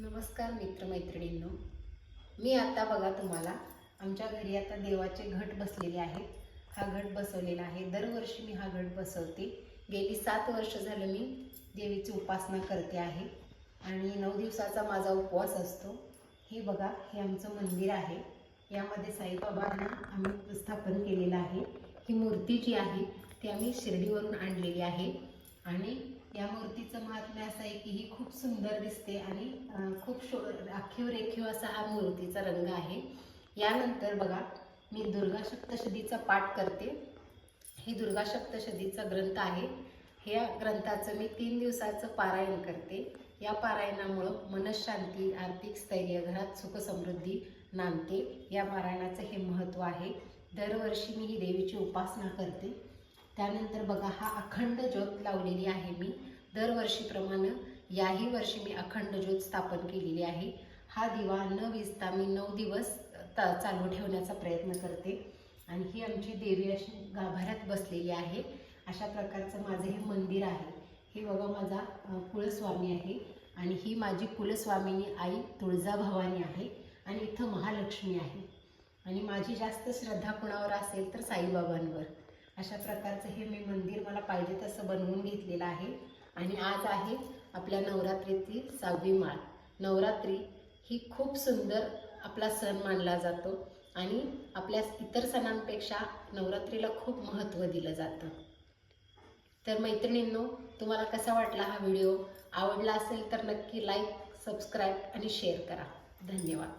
नमस्कार मित्रमैत्रिणींनो. मी आता बघा तुम्हाला आमच्या घरी आता देवाचे घट बसलेले आहेत हा घट बसवलेला आहे. दरवर्षी मी हा घट बसवते. गेली सात वर्ष झालं मी देवीची उपासना करते आहे. आणि नऊ दिवसाचा माझा उपवास असतो. हे बघा हे आमचं मंदिर आहे. यामध्ये साईबाबांना आम्ही स्थापन केलेलं आहे. ही मूर्ती जी आहे ती आम्ही शिर्डीवरून आणलेली आहे. आणि या मूर्तीचं महात्म्य असं आहे की ही खूप सुंदर दिसते आणि खूप शो राखीव रेखीव असा हा मूर्तीचा रंग आहे. यानंतर बघा मी दुर्गा सप्तशतीचा पाठ करते. ही दुर्गा सप्तशतीचा ग्रंथ आहे. ह्या ग्रंथाचं मी तीन दिवसाचं पारायण करते. या पारायणामुळं मनशांती आर्थिक स्थैर्य घरात सुखसमृद्धी नांदते. या पारायणाचं हे महत्त्व आहे. दरवर्षी मी ही देवीची उपासना करते. त्यानंतर बघा हा अखंड ज्योत लावलेली आहे मी. दरवर्षीप्रमाणे याही वर्षी मी अखंड ज्योत स्थापन केलेली आहे. हा दिवा न विजता मी नऊ दिवस चालू ठेवण्याचा प्रयत्न करते. आणि ही आमची देवी अशी गाभाऱ्यात बसलेली आहे. अशा प्रकारचं माझं हे मंदिर आहे. हे बघा माझा कुलस्वामी आहे. आणि ही माझी कुलस्वामिनी आई तुळजाभवानी आहे. आणि इथं महालक्ष्मी आहे. आणि माझी जास्त श्रद्धा कुणावर असेल तर साईबाबांवर. अशा प्रकारचं हे मी मंदिर मला पाहिजे तसं बनवून घेतलेलं आहे. आणि आज आहे आपल्या नवरात्रीतील सहावी माळ. नवरात्री ही खूप सुंदर आपला सण मानला जातो आणि आपल्या इतर सणांपेक्षा नवरात्रीला खूप महत्त्व दिलं जातं. तर मैत्रिणींनो तुम्हाला कसा वाटला हा व्हिडिओ? आवडला असेल तर नक्की लाईक सबस्क्राईब आणि शेअर करा. धन्यवाद.